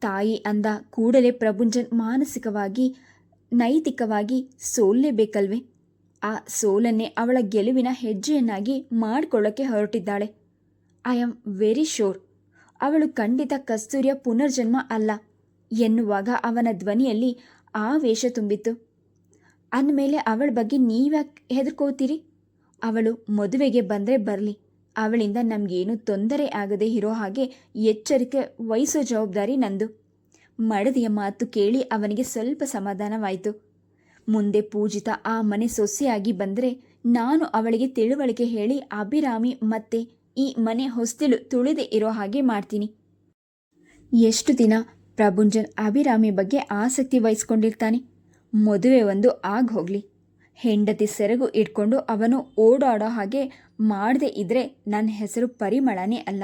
ತಾಯಿ ಅಂದ ಕೂಡಲೇ ಪ್ರಭುಂಜನ್ ಮಾನಸಿಕವಾಗಿ, ನೈತಿಕವಾಗಿ ಸೋಲ್ಲೇಬೇಕಲ್ವೇ? ಆ ಸೋಲನ್ನೇ ಅವಳ ಗೆಲುವಿನ ಹೆಜ್ಜೆಯನ್ನಾಗಿ ಮಾಡಿಕೊಳ್ಳೋಕ್ಕೆ ಹೊರಟಿದ್ದಾಳೆ. ಐ ಆಮ್ ವೆರಿ ಶೋರ್ ಅವಳು ಖಂಡಿತ ಕಸ್ತೂರಿಯ ಪುನರ್ಜನ್ಮ ಅಲ್ಲ ಎನ್ನುವಾಗ ಅವನ ಧ್ವನಿಯಲ್ಲಿ ಆವೇಶ ತುಂಬಿತ್ತು. ಅಂದಮೇಲೆ ಅವಳ ಬಗ್ಗೆ ನೀವ್ಯಾಕೆ ಹೆದರ್ಕೋತೀರಿ? ಅವಳು ಮದುವೆಗೆ ಬಂದರೆ ಬರಲಿ. ಅವಳಿಂದ ನಮಗೇನು ತೊಂದರೆ ಆಗದೆ ಇರೋ ಹಾಗೆ ಎಚ್ಚರಿಕೆ ವಹಿಸೋ ಜವಾಬ್ದಾರಿ ನಂದು. ಮಡದಿಯ ಮಾತು ಕೇಳಿ ಅವನಿಗೆ ಸ್ವಲ್ಪ ಸಮಾಧಾನವಾಯಿತು. ಮುಂದೆ ಪೂಜಿತ ಆ ಮನೆ ಸೊಸೆಯಾಗಿ ಬಂದರೆ ನಾನು ಅವಳಿಗೆ ತಿಳುವಳಿಕೆ ಹೇಳಿ ಅಭಿರಾಮಿ ಮತ್ತೆ ಈ ಮನೆ ಹೊಸ್ತಿಲು ತುಳಿದೆ ಇರೋ ಹಾಗೆ ಮಾಡ್ತೀನಿ. ಎಷ್ಟು ದಿನ ಪ್ರಭುಂಜನ್ ಅಭಿರಾಮಿ ಬಗ್ಗೆ ಆಸಕ್ತಿ ವಹಿಸ್ಕೊಂಡಿರ್ತಾನೆ. ಮದುವೆ ಒಂದು ಆಗ ಹೋಗಲಿ. ಹೆಂಡತಿ ಸೆರಗು ಇಟ್ಕೊಂಡು ಅವನು ಓಡಾಡೋ ಹಾಗೆ ಮಾಡದೇ ಇದ್ರೆ ನನ್ನ ಹೆಸರು ಪರಿಮಳನೇ ಅಲ್ಲ.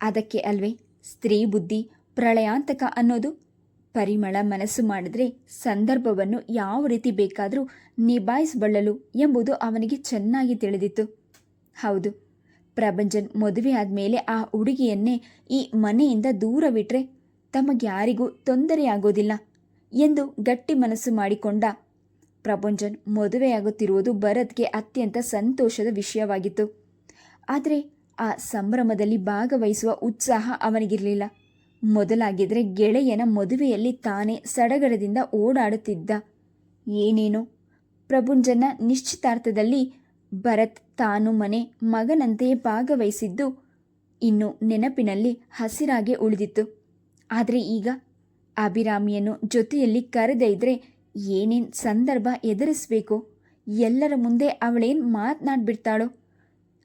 ಅದಕ್ಕೆ ಅಲ್ವೇ ಸ್ತ್ರೀ ಬುದ್ಧಿ ಪ್ರಳಯಾಂತಕ ಅನ್ನೋದು? ಪರಿಮಳ ಮನಸ್ಸು ಮಾಡಿದ್ರೆ ಸಂದರ್ಭವನ್ನು ಯಾವ ರೀತಿ ಬೇಕಾದರೂ ನಿಭಾಯಿಸಬಲ್ಲಲು ಎಂಬುದು ಅವನಿಗೆ ಚೆನ್ನಾಗಿ ತಿಳಿದಿತ್ತು. ಹೌದು, ಪ್ರಭಂಜನ್ ಮದುವೆ ಆದಮೇಲೆ ಆ ಹುಡುಗಿಯನ್ನೇ ಈ ಮನೆಯಿಂದ ದೂರವಿಟ್ರೆ ತಮಗ್ಯಾರಿಗೂ ತೊಂದರೆಯಾಗೋದಿಲ್ಲ ಎಂದು ಗಟ್ಟಿ ಮನಸ್ಸು ಮಾಡಿಕೊಂಡ ಪ್ರಭಂಜನ್ ಮದುವೆಯಾಗುತ್ತಿರುವುದು ಭರತ್ಗೆ ಅತ್ಯಂತ ಸಂತೋಷದ ವಿಷಯವಾಗಿತ್ತು. ಆದರೆ ಆ ಸಂಭ್ರಮದಲ್ಲಿ ಭಾಗವಹಿಸುವ ಉತ್ಸಾಹ ಅವನಿಗಿರಲಿಲ್ಲ. ಮೊದಲಾಗಿದ್ರೆ ಗೆಳೆಯನ ಮದುವೆಯಲ್ಲಿ ತಾನೇ ಸಡಗರದಿಂದ ಓಡಾಡುತ್ತಿದ್ದ. ಏನೇನೋ? ಪ್ರಭುಂಜನ ನಿಶ್ಚಿತಾರ್ಥದಲ್ಲಿ ಭರತ್ ತಾನು ಮನೆ ಮಗನಂತೆಯೇ ಭಾಗವಹಿಸಿದ್ದು ಇನ್ನು ನೆನಪಿನಲ್ಲಿ ಹಸಿರಾಗೆ ಉಳಿದಿತ್ತು. ಆದರೆ ಈಗ ಅಭಿರಾಮಿಯನ್ನು ಜೊತೆಯಲ್ಲಿ ಕರೆದೈದ್ರೆ ಏನೇನು ಸಂದರ್ಭ ಎದುರಿಸಬೇಕು? ಎಲ್ಲರ ಮುಂದೆ ಅವಳೇನು ಮಾತನಾಡ್ಬಿಡ್ತಾಳೋ?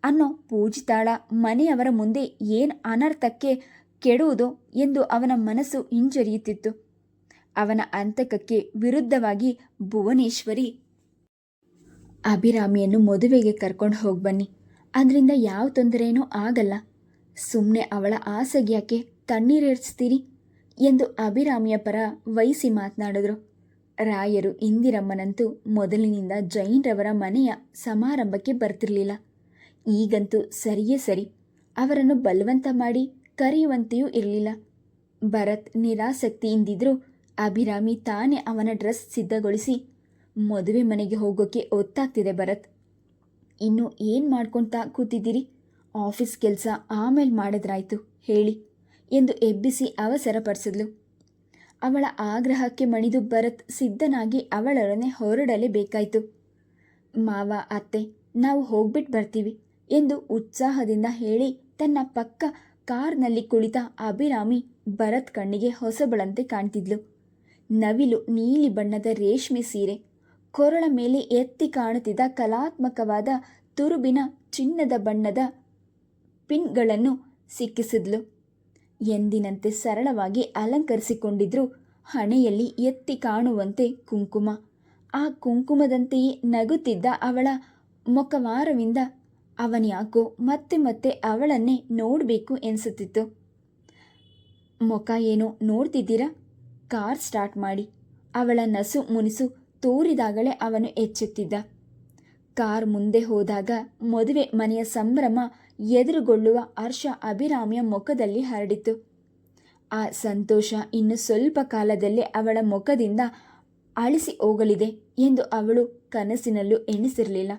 ಅನ್ನೋ ಪೂಜಿತಾಳ ಮನೆಯವರ ಮುಂದೆ ಏನು ಅನರ್ಥಕ್ಕೆ ಕೆಡುವುದೋ ಎಂದು ಅವನ ಮನಸ್ಸು ಹಿಂಜರಿಯುತ್ತಿತ್ತು. ಅವನ ಅಂತಕಕ್ಕೆ ವಿರುದ್ಧವಾಗಿ ಭುವನೇಶ್ವರಿ, ಅಭಿರಾಮಿಯನ್ನು ಮದುವೆಗೆ ಕರ್ಕೊಂಡು ಹೋಗಿ ಬನ್ನಿ. ಅದರಿಂದ ಯಾವ ತೊಂದರೆಯೂ ಆಗಲ್ಲ. ಸುಮ್ಮನೆ ಅವಳ ಆಸೆಗ್ಯಾಕೆ ತಣ್ಣೀರೇರಿಸ್ತೀರಿ ಎಂದು ಅಭಿರಾಮಿಯ ಪರ ವಹಿಸಿ ಮಾತನಾಡಿದ್ರು. ರಾಯರು ಇಂದಿರಮ್ಮನಂತೂ ಮೊದಲಿನಿಂದ ಜೈನ್ರವರ ಮನೆಯ ಸಮಾರಂಭಕ್ಕೆ ಬರ್ತಿರಲಿಲ್ಲ. ಈಗಂತೂ ಸರಿಯೇ ಸರಿ. ಅವರನ್ನು ಬಲವಂತ ಮಾಡಿ ಕರೆಯುವಂತೆಯೂ ಇರಲಿಲ್ಲ. ಭರತ್ ನಿರಾಸಕ್ತಿಯಿಂದಿದ್ರೂ ಅಭಿರಾಮಿ ತಾನೇ ಅವನ ಡ್ರೆಸ್ ಸಿದ್ಧಗೊಳಿಸಿ ಮದುವೆ ಮನೆಗೆ ಹೋಗೋಕ್ಕೆ ಒತ್ತಾಗ್ತಿದೆ ಭರತ್. ಇನ್ನು ಏನು ಮಾಡ್ಕೊತಾ ಕೂತಿದ್ದೀರಿ? ಆಫೀಸ್ ಕೆಲಸ ಆಮೇಲೆ ಮಾಡಿದ್ರಾಯ್ತು, ಹೇಳಿ ಎಂದು ಎಬ್ಬಿಸಿ ಅವಸರಪಡಿಸಿದ್ಲು. ಅವಳ ಆಗ್ರಹಕ್ಕೆ ಮಣಿದು ಭರತ್ ಸಿದ್ಧನಾಗಿ ಅವಳೊಡನೆ ಹೊರಡಲೇಬೇಕಾಯಿತು. ಮಾವ, ಅತ್ತೆ, ನಾವು ಹೋಗ್ಬಿಟ್ಟು ಬರ್ತೀವಿ ಎಂದು ಉತ್ಸಾಹದಿಂದ ಹೇಳಿ ತನ್ನ ಪಕ್ಕ ಕಾರ್ನಲ್ಲಿ ಕುಳಿತ ಅಭಿರಾಮಿ ಭರತ್ ಕಣ್ಣಿಗೆ ಹೊಸಬಳಂತೆ ಕಾಣ್ತಿದ್ಲು. ನವಿಲು ನೀಲಿ ಬಣ್ಣದ ರೇಷ್ಮೆ ಸೀರೆ, ಕೊರಳ ಮೇಲೆ ಎತ್ತಿ ಕಾಣುತ್ತಿದ್ದ ಕಲಾತ್ಮಕವಾದ ತುರುಬಿನ ಚಿನ್ನದ ಬಣ್ಣದ ಪಿನ್ಗಳನ್ನು ಸಿಕ್ಕಿಸಿದ್ಲು. ಎಂದಿನಂತೆ ಸರಳವಾಗಿ ಅಲಂಕರಿಸಿಕೊಂಡಿದ್ರು ಹಣೆಯಲ್ಲಿ ಎತ್ತಿ ಕಾಣುವಂತೆ ಕುಂಕುಮ. ಆ ಕುಂಕುಮದಂತೆಯೇ ನಗುತ್ತಿದ್ದ ಅವಳ ಮುಖವಾರವಿಂದ ಅವನ್ಯಾಕೋ ಮತ್ತೆ ಮತ್ತೆ ಅವಳನ್ನೇ ನೋಡಬೇಕು ಎನಿಸುತ್ತಿತ್ತು. ಮುಖ ಏನೋ ನೋಡ್ತಿದ್ದೀರಾ? ಕಾರ್ ಸ್ಟಾರ್ಟ್ ಮಾಡಿ. ಅವಳ ನಸು ಮುನಿಸು ತೋರಿದಾಗಲೇ ಅವನು ಎಚ್ಚೆತ್ತಿದ್ದ. ಕಾರ್ ಮುಂದೆ ಹೋದಾಗ ಮದುವೆ ಮನೆಯ ಸಂಭ್ರಮ ಎದುರುಗೊಳ್ಳುವ ಹರ್ಷ ಅಭಿರಾಮಿಯ ಮುಖದಲ್ಲಿ ಹರಡಿತು. ಆ ಸಂತೋಷ ಇನ್ನು ಸ್ವಲ್ಪ ಕಾಲದಲ್ಲೇ ಅವಳ ಮುಖದಿಂದ ಅಳಿಸಿ ಹೋಗಲಿದೆ ಎಂದು ಅವಳು ಕನಸಿನಲ್ಲೂ ಎಣಿಸಿರಲಿಲ್ಲ.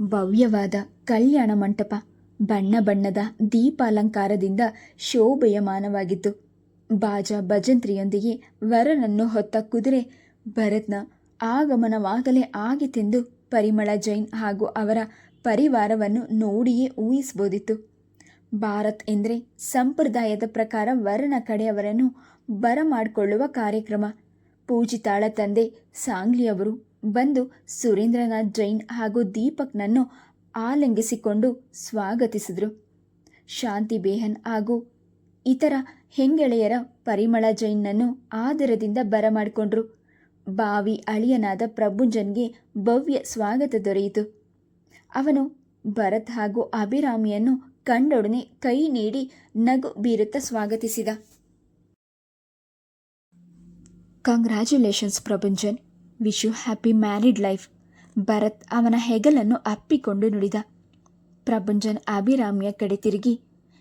ಭವ್ಯವಾದ ಕಲ್ಯಾಣ ಮಂಟಪ, ಬಣ್ಣ ಬಣ್ಣದ ದೀಪಾಲಂಕಾರದಿಂದ ಶೋಭೆಯಮಾನವಾಗಿತ್ತು ಬಾಜ ಭಜಂತ್ರಿಯೊಂದಿಗೆ ವರನನ್ನು ಹೊತ್ತ ಕುದುರೆ ಭರತ್ನ ಆಗಮನವಾಗಲೇ ಆಗಿತೆಂದು ಪರಿಮಳ ಜೈನ್ ಹಾಗೂ ಅವರ ಪರಿವಾರವನ್ನು ನೋಡಿಯೇ ಊಹಿಸಬಹುದಿತ್ತು. ಭಾರತ್ ಎಂದರೆ ಸಂಪ್ರದಾಯದ ಪ್ರಕಾರ ವರನ ಕಡೆಯವರನ್ನು ಬರಮಾಡಿಕೊಳ್ಳುವ ಕಾರ್ಯಕ್ರಮ. ಪೂಜಿತಾಳ ತಂದೆ ಸಾಂಗ್ಲಿಯವರು ಬಂದು ಸುರೇಂದ್ರನಾಥ್ ಜೈನ್ ಹಾಗೂ ದೀಪಕ್ನನ್ನು ಆಲಂಗಿಸಿಕೊಂಡು ಸ್ವಾಗತಿಸಿದರು. ಶಾಂತಿ ಬೇಹನ್ ಹಾಗೂ ಇತರ ಹೆಂಗೆಳೆಯರ ಪರಿಮಳ ಜೈನ್ನನ್ನು ಆದರದಿಂದ ಬರಮಾಡಿಕೊಂಡ್ರು. ಬಾವಿ ಅಳಿಯನಾದ ಪ್ರಭುಂಜನ್ಗೆ ಭವ್ಯ ಸ್ವಾಗತ ದೊರೆಯಿತು. ಅವನು ಭರತ್ ಹಾಗೂ ಅಭಿರಾಮಿಯನ್ನು ಕಂಡೊಡನೆ ಕೈ ನೀಡಿ ನಗು ಬೀರುತ್ತಾ ಸ್ವಾಗತಿಸಿದ. Congratulations Prabhanjan. Wish happy married life Bharat ಅವನ ಹೆಗಲನ್ನು ಅಪ್ಪಿಕೊಂಡು ನುಡಿದ. ಪ್ರಭುಂಜನ್ ಅಭಿರಾಮಿಯ ಕಡೆ ತಿರುಗಿ,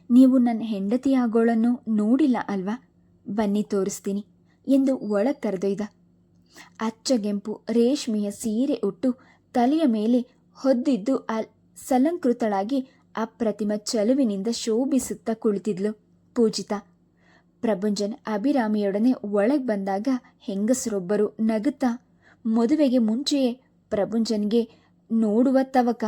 ನೀವು ನನ್ನ ಹೆಂಡತಿಯಾಗೋಳನ್ನು ನೋಡಿಲ್ಲ ಅಲ್ವಾ? ಬನ್ನಿ ತೋರಿಸ್ತೀನಿ ಎಂದು ಒಳ ಕರೆದೊಯ್ದ. ಅಚ್ಚಗೆಂಪು ರೇಷ್ಮೆಯ ಸೀರೆ ಉಟ್ಟು ತಲೆಯ ಮೇಲೆ ಹೊದ್ದಿದ್ದು ಅಲ್ ಸಲಂಕೃತಳಾಗಿ ಅಪ್ರತಿಮ ಚಲುವಿನಿಂದ ಶೋಭಿಸುತ್ತಾ ಕುಳಿತಿದ್ಲು ಪೂಜಿತ. ಪ್ರಭುಂಜನ್ ಅಭಿರಾಮಿಯೊಡನೆ ಒಳಗೆ ಬಂದಾಗ ಹೆಂಗಸರೊಬ್ಬರು ನಗುತ್ತಾ ಮದುವೆಗೆ ಮುಂಚೆಯೇ ಪ್ರಭುಂಜನ್ಗೆ ನೋಡುವ ತವಕ.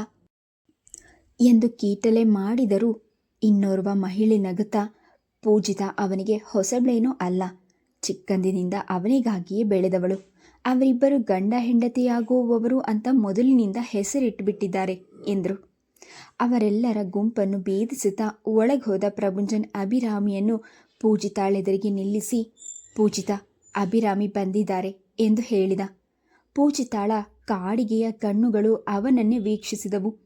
ಎಂದು ಕೀಟಲೆ ಮಾಡಿದರೂ ಇನ್ನೋರ್ವ ಮಹಿಳೆ ನಗುತ್ತಾ, ಪೂಜಿತ ಅವನಿಗೆ ಹೊಸಬ್ಳೇನೂ ಅಲ್ಲ. ಚಿಕ್ಕಂದಿನಿಂದ ಅವನಿಗಾಗಿಯೇ ಬೆಳೆದವಳು. ಅವರಿಬ್ಬರು ಗಂಡ ಹೆಂಡತಿಯಾಗುವವರು ಅಂತ ಮೊದಲಿನಿಂದ ಹೆಸರಿಟ್ಟುಬಿಟ್ಟಿದ್ದಾರೆ ಎಂದರು. ಅವರೆಲ್ಲರ ಗುಂಪನ್ನು ಭೇದಿಸುತ್ತಾ ಒಳಗೆ ಹೋದ ಪ್ರಭುಂಜನ್ ಅಭಿರಾಮಿಯನ್ನು ಪೂಜಿತಾಳೆದರಿಗೆ ನಿಲ್ಲಿಸಿ, ಪೂಜಿತ, ಅಭಿರಾಮಿ ಬಂದಿದ್ದಾರೆ ಎಂದು ಹೇಳಿದ. ಪೂಜಿತಾಳ ಕಾಡಿಗೆಯ ಕಣ್ಣುಗಳು ಅವನನ್ನೇ ವೀಕ್ಷಿಸಿದವು.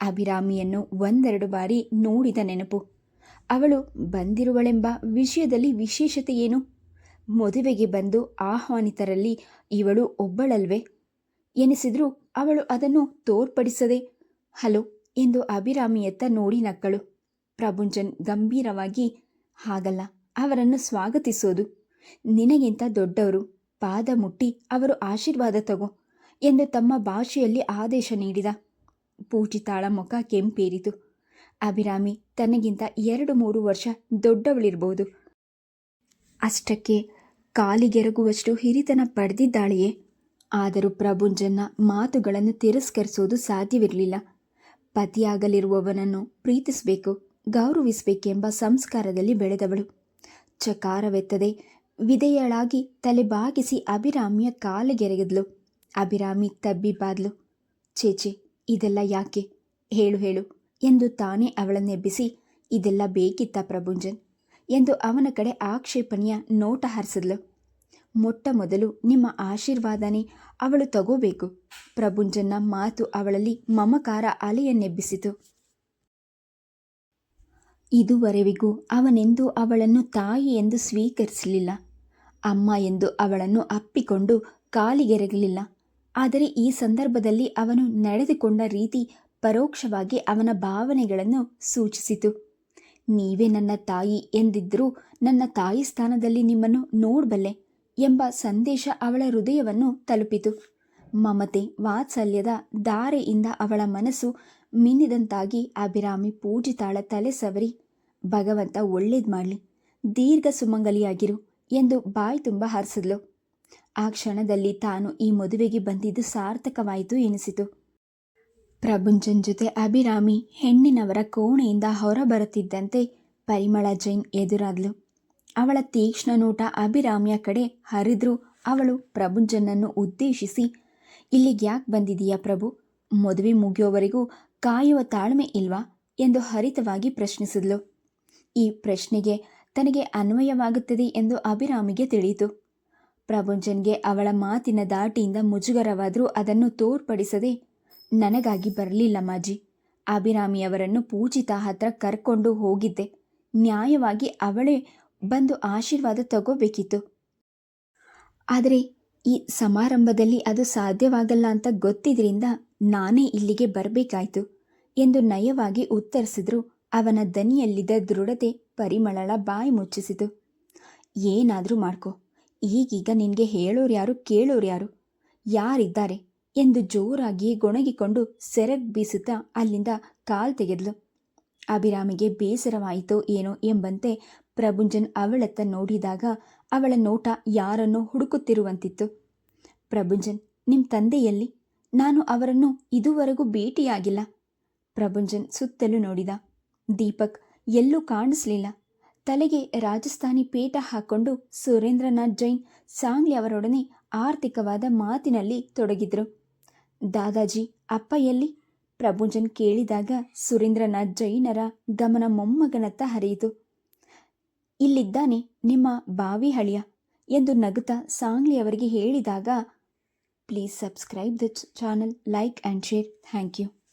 ಅಭಿರಾಮಿಯನ್ನು ಒಂದೆರಡು ಬಾರಿ ನೋಡಿದ ನೆನಪು. ಅವಳು ಬಂದಿರುವಳೆಂಬ ವಿಷಯದಲ್ಲಿ ವಿಶೇಷತೆ ಏನು? ಮದುವೆಗೆ ಬಂದು ಆಹ್ವಾನಿತರಲ್ಲಿ ಇವಳು ಒಬ್ಬಳಲ್ವೇ? ಎನಿಸಿದ್ರೂ ಅವಳು ಅದನ್ನು ತೋರ್ಪಡಿಸದೆ, ಹಲೋ ಎಂದು ಅಭಿರಾಮಿಯತ್ತ ನೋಡಿ ನಕ್ಕಳು. ಪ್ರಭುಂಜನ್ ಗಂಭೀರವಾಗಿ, ಹಾಗಲ್ಲ, ಅವರನ್ನು ಸ್ವಾಗತಿಸೋದು ನಿನಗಿಂತ ದೊಡ್ಡವರು. ಪಾದ ಮುಟ್ಟಿ ಅವರು ಆಶೀರ್ವಾದ ತಗೋ ಎಂದು ತಮ್ಮ ಭಾಷೆಯಲ್ಲಿ ಆದೇಶ ನೀಡಿದ. ಪೂಜಿತಾಳ ಮುಖ ಕೆಂಪೇರಿತು. ಅಭಿರಾಮಿ ತನಗಿಂತ ಎರಡು ಮೂರು ವರ್ಷ ದೊಡ್ಡವಳಿರ್ಬೋದು. ಅಷ್ಟಕ್ಕೆ ಕಾಲಿಗೆರಗುವಷ್ಟು ಹಿರಿತನ ಪಡೆದಿದ್ದಾಳೆಯೇ? ಆದರೂ ಪ್ರಭುಂಜನ್ನ ಮಾತುಗಳನ್ನು ತಿರಸ್ಕರಿಸೋದು ಸಾಧ್ಯವಿರಲಿಲ್ಲ. ಪತಿಯಾಗಲಿರುವವನನ್ನು ಪ್ರೀತಿಸಬೇಕು, ಗೌರವಿಸಬೇಕೆಂಬ ಸಂಸ್ಕಾರದಲ್ಲಿ ಬೆಳೆದವಳು. ಚಕಾರವೆತ್ತದೆ ವಿಧೇಯಳಾಗಿ ತಲೆ ಬಾಗಿಸಿ ಅಭಿರಾಮಿಯ ಕಾಲಿಗೆರಗಿದ್ಲು. ಅಭಿರಾಮಿ ತಬ್ಬಿ ಬಾದ್ಲು. ಚೇಚೆ, ಇದೆಲ್ಲ ಯಾಕೆ? ಹೇಳು ಹೇಳು ಎಂದು ತಾನೇ ಅವಳನ್ನೆಬ್ಬಿಸಿ, ಇದೆಲ್ಲ ಬೇಕಿತ್ತ ಪ್ರಭುಂಜನ್ ಎಂದು ಅವನ ಕಡೆ ಆಕ್ಷೇಪಣೆಯ ನೋಟ ಹರಿಸಿದ್ಲು. ಮೊಟ್ಟ ಮೊದಲು ನಿಮ್ಮ ಆಶೀರ್ವಾದನೇ ಅವಳು ತಗೋಬೇಕು. ಪ್ರಭುಂಜನ್ನ ಮಾತು ಅವಳಲ್ಲಿ ಮಮಕಾರ ಅಲೆಯನ್ನೆಬ್ಬಿಸಿತು. ಇದುವರೆವಿಗೂ ಅವನೆಂದು ಅವಳನ್ನು ತಾಯಿ ಎಂದು ಸ್ವೀಕರಿಸಲಿಲ್ಲ. ಅಮ್ಮ ಎಂದು ಅವಳನ್ನು ಅಪ್ಪಿಕೊಂಡು ಕಾಲಿಗೆರಗಲಿಲ್ಲ. ಆದರೆ ಈ ಸಂದರ್ಭದಲ್ಲಿ ಅವನು ನಡೆದುಕೊಂಡ ರೀತಿ ಪರೋಕ್ಷವಾಗಿ ಅವನ ಭಾವನೆಗಳನ್ನು ಸೂಚಿಸಿತು. ನೀವೇ ನನ್ನ ತಾಯಿ ಎಂದಿದ್ದರೂ ನನ್ನ ತಾಯಿ ಸ್ಥಾನದಲ್ಲಿ ನಿಮ್ಮನ್ನು ನೋಡಬಲ್ಲೆ ಎಂಬ ಸಂದೇಶ ಅವಳ ಹೃದಯವನ್ನು ತಲುಪಿತು. ಮಮತೆ ವಾತ್ಸಲ್ಯದ ಧಾರೆಯಿಂದ ಅವಳ ಮನಸ್ಸು ಮಿನ್ನಿದಂತಾಗಿ ಅಭಿರಾಮಿ ಪೂಜಿತಾಳ ತಲೆ ಸವರಿ. ಭಗವಂತ ಒಳ್ಳೇದು ಮಾಡಲಿ, ದೀರ್ಘ ಸುಮಂಗಲಿಯಾಗಿರು ಎಂದು ಬಾಯಿ ತುಂಬ ಹರಿಸಿದ್ಲು. ಆ ಕ್ಷಣದಲ್ಲಿ ತಾನು ಈ ಮದುವೆಗೆ ಬಂದಿದ್ದು ಸಾರ್ಥಕವಾಯಿತು ಎನಿಸಿತು. ಪ್ರಭುಂಜನ್ ಜೊತೆ ಅಭಿರಾಮಿ ಹೆಣ್ಣಿನವರ ಕೋಣೆಯಿಂದ ಹೊರಬರುತ್ತಿದ್ದಂತೆ ಪರಿಮಳ ಜೈನ್ ಎದುರಾದ್ಲು. ಅವಳ ತೀಕ್ಷ್ಣ ನೋಟ ಅಭಿರಾಮಿಯ ಕಡೆ ಹರಿದ್ರೂ ಅವಳು ಪ್ರಭುಂಜನನ್ನು ಉದ್ದೇಶಿಸಿ ಇಲ್ಲಿಗೆ ಯಾಕೆ ಬಂದಿದೀಯಾ ಪ್ರಭು? ಮದುವೆ ಮುಗಿಯೋವರೆಗೂ ಕಾಯುವ ತಾಳ್ಮೆ ಇಲ್ವಾ? ಎಂದು ಹರಿತವಾಗಿ ಪ್ರಶ್ನಿಸಿದ್ಲು. ಈ ಪ್ರಶ್ನೆಗೆ ತನಗೆ ಅನ್ವಯವಾಗುತ್ತದೆ ಎಂದು ಅಭಿರಾಮಿಗೆ ತಿಳಿಯಿತು. ಪ್ರಭುಂಜನ್ಗೆ ಅವಳ ಮಾತಿನ ದಾಟಿಯಿಂದ ಮುಜುಗರವಾದರೂ ಅದನ್ನು ತೋರ್ಪಡಿಸದೆ, ನನಗಾಗಿ ಬರಲಿಲ್ಲ ಮಾಜಿ. ಅಭಿರಾಮಿಯವರನ್ನು ಪೂಜಿತ ಹತ್ರ ಕರ್ಕೊಂಡು ಹೋಗಿದ್ದೆ. ನ್ಯಾಯವಾಗಿ ಅವಳೇ ಬಂದು ಆಶೀರ್ವಾದ ತಗೋಬೇಕಿತ್ತು. ಆದರೆ ಈ ಸಮಾರಂಭದಲ್ಲಿ ಅದು ಸಾಧ್ಯವಾಗಲ್ಲ ಅಂತ ಗೊತ್ತಿದ್ರಿಂದ ನಾನೇ ಇಲ್ಲಿಗೆ ಬರಬೇಕಾಯ್ತು ಎಂದು ನಯವಾಗಿ ಉತ್ತರಿಸಿದ್ರು ಅವನ ದನಿಯಲ್ಲಿದ್ದ ದೃಢತೆ ಪರಿಮಳಳ ಬಾಯಿ ಮುಚ್ಚಿಸಿತು. ಏನಾದರೂ ಮಾಡ್ಕೊ. ಈಗೀಗ ನಿನಗೆ ಹೇಳೋರು ಯಾರು ಕೇಳೋರು ಯಾರು ಯಾರಿದ್ದಾರೆ ಎಂದು ಜೋರಾಗಿ ಗೊಣಗಿಕೊಂಡು ಸೆರಗ್ ಬೀಸುತ್ತಾ ಅಲ್ಲಿಂದ ಕಾಲ್ ತೆಗೆದ್ಲು. ಅಭಿರಾಮಿಗೆ ಬೇಸರವಾಯಿತೋ ಏನೋ ಎಂಬಂತೆ ಪ್ರಭುಂಜನ್ ಅವಳತ್ತ ನೋಡಿದಾಗ ಅವಳ ನೋಟ ಯಾರನ್ನೋ ಹುಡುಕುತ್ತಿರುವಂತಿತ್ತು. ಪ್ರಭುಂಜನ್ ನಿಮ್ಮ ತಂದೆಯಲ್ಲಿ? ನಾನು ಅವರನ್ನು ಇದುವರೆಗೂ ಭೇಟಿಯಾಗಿಲ್ಲ. ಪ್ರಭುಂಜನ್ ಸುತ್ತಲೂ ನೋಡಿದ. ದೀಪಕ್ ಎಲ್ಲೂ ಕಾಣಿಸ್ಲಿಲ್ಲ. ತಲೆಗೆ ರಾಜಸ್ಥಾನಿ ಪೇಟ ಹಾಕೊಂಡು ಸುರೇಂದ್ರನಾಥ್ ಜೈನ್ ಸಾಂಗ್ಲಿ ಅವರೊಡನೆ ಆರ್ಥಿಕವಾದ ಮಾತಿನಲ್ಲಿ ತೊಡಗಿದ್ರು. ದಾದಾಜಿ, ಅಪ್ಪ ಎಲ್ಲಿ? ಪ್ರಭುಂಜನ್ ಕೇಳಿದಾಗ ಸುರೇಂದ್ರನಾಥ್ ಜೈನರ ಗಮನ ಮೊಮ್ಮಗನತ್ತ ಹರಿಯಿತು. ಇಲ್ಲಿದ್ದಾನೆ ನಿಮ್ಮ ಬಾವಿ ಹಳಿಯ ಎಂದು ನಗುತ್ತಾ ಸಾಂಗ್ಲಿ ಅವರಿಗೆ ಹೇಳಿದಾಗ, please subscribe the channel, like and share, thank you.